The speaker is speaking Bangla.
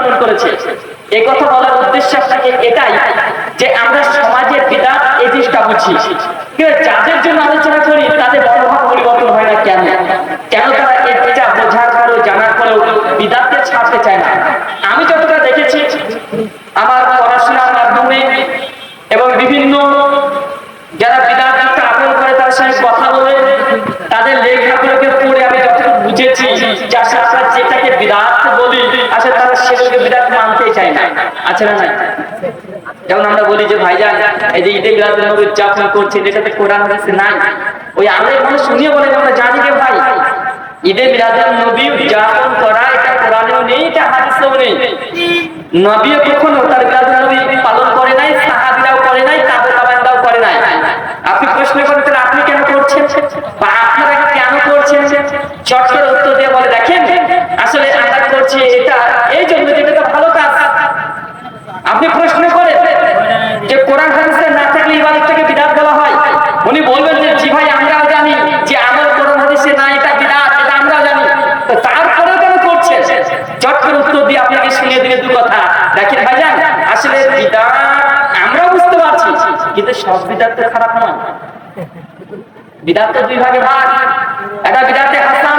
কঠিন করেছে। এই কথা বলার উদ্দেশ্য আপনাকে এটাই যে আমরা সমাজের এই জিনিসটা বুঝি। যাদের জন্য আলোচনা করি, তাদের পরিবর্তন হয় না কেন? কেন তারা বোঝার পরেও, জানার পরেও ছাড়তে চায় না? আমি যতটা দেখেছি, আমার পড়াশোনার মাধ্যমে এবং বিভিন্ন যারা বিদাত আমল করে, তার সঙ্গে কথা বলে, তাদের লেখাগুলোকে নবী কখনো তার করে নাই, সাহাবীরাও করে করে আপনি প্রশ্ন করেন, তাহলে আপনি কেন করছেন? বা আপনারা কেন করছেন? চট করে উত্তর দিয়ে বলে দেখেন। আসলে করছি এটা, এই জন্য যে এটা ভালো কাজ। আপনি প্রশ্ন করেন যে কোরআন হাদিসে না থাকলে ইবাদতটাকে বিদাত বলা হয়? উনি বলবেন যে, জি ভাই, আমরাও জানি যে আমল কোরআন হাদিসে না, এটা বিদাত, এটা আমরাও জানি। তো তারপরেও কেন করছেন চট করে উত্তর দিয়ে আপনাকে শুনিয়ে দিলে দু কথা। দেখেন ভাইজান আসলে বিদাত আমরাও বুঝতে পারছি, কিন্তু সব বিদাত খারাপ নয়। বিদাত তো দুই ভাগে ভাগ। একটা বিদাতে হাসানা